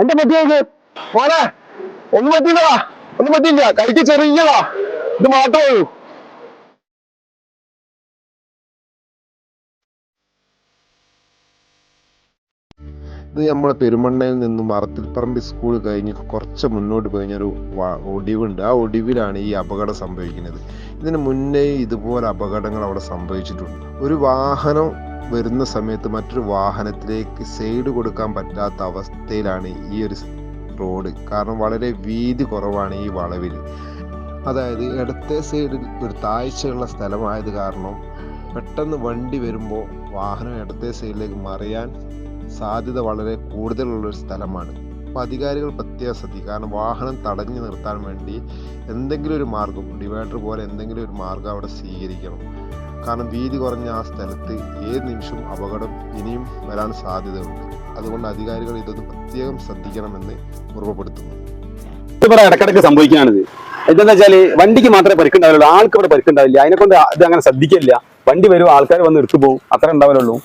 എന്റെ പറ്റിയത് മോനെ ഒന്നും പറ്റില്ലടാ ഒന്നും പറ്റില്ല കൈക്ക് ചെറിയതാ. ഇത് മാത്രമേ ഉള്ളൂ. ഇത് നമ്മളെ പെരുമണ്ണയിൽ നിന്നും മറത്തിൽപ്പറമ്പ് സ്കൂൾ കഴിഞ്ഞ് കുറച്ച് മുന്നോട്ട് കഴിഞ്ഞൊരു ഒടിവുണ്ട്. ആ ഒടിവിലാണ് ഈ അപകടം സംഭവിക്കുന്നത്. ഇതിന് മുന്നേ ഇതുപോലെ അപകടങ്ങൾ അവിടെ സംഭവിച്ചിട്ടുണ്ട്. ഒരു വാഹനം വരുന്ന സമയത്ത് മറ്റൊരു വാഹനത്തിലേക്ക് സൈഡ് കൊടുക്കാൻ പറ്റാത്ത അവസ്ഥയിലാണ് ഈ ഒരു റോഡ് കാരണം വളരെ വീതി കുറവാണ് ഈ വളവിൽ. അതായത് ഇടത്തെ സൈഡിൽ ഒരു താഴ്ചയുള്ള സ്ഥലമായത് കാരണം പെട്ടെന്ന് വണ്ടി വരുമ്പോൾ വാഹനം ഇടത്തെ സൈഡിലേക്ക് മറിയാൻ സാധ്യത വളരെ കൂടുതലുള്ള ഒരു സ്ഥലമാണ്. അപ്പോൾ അധികാരികൾ പ്രത്യേക ശ്രദ്ധിക്കുക കാരണം വാഹനം തടഞ്ഞു നിർത്താൻ വേണ്ടി എന്തെങ്കിലും ഒരു മാർഗം ഡിവൈഡർ പോലെ എന്തെങ്കിലും ഒരു മാർഗം അവിടെ സ്വീകരിക്കണം. കാരണം വീതി കുറഞ്ഞ ആ സ്ഥലത്ത് ഏത് നിമിഷവും അപകടം ഇനിയും വരാൻ സാധ്യതയുണ്ട്. അതുകൊണ്ട് അധികാരികൾ ഇതൊന്ന് പ്രത്യേകം ശ്രദ്ധിക്കണമെന്ന് ഓർമ്മപ്പെടുത്തുന്നു. ഇവിടെ ഇടക്കിടക്ക് സംഭവിക്കുകയാണിത്. എന്താണെന്ന് വെച്ചാൽ വണ്ടിക്ക് മാത്രമേ പരിക്കുണ്ടാവുള്ളൂ. ആൾക്ക് ഇവിടെ പരിക്കുണ്ടാവില്ല. അതിനെ കൊണ്ട് ഇത് അങ്ങനെ ശ്രദ്ധിക്കില്ല. വണ്ടി വരും ആൾക്കാർ വന്ന് എടുത്തു പോകും. അത്ര ഉണ്ടാവുള്ളൂ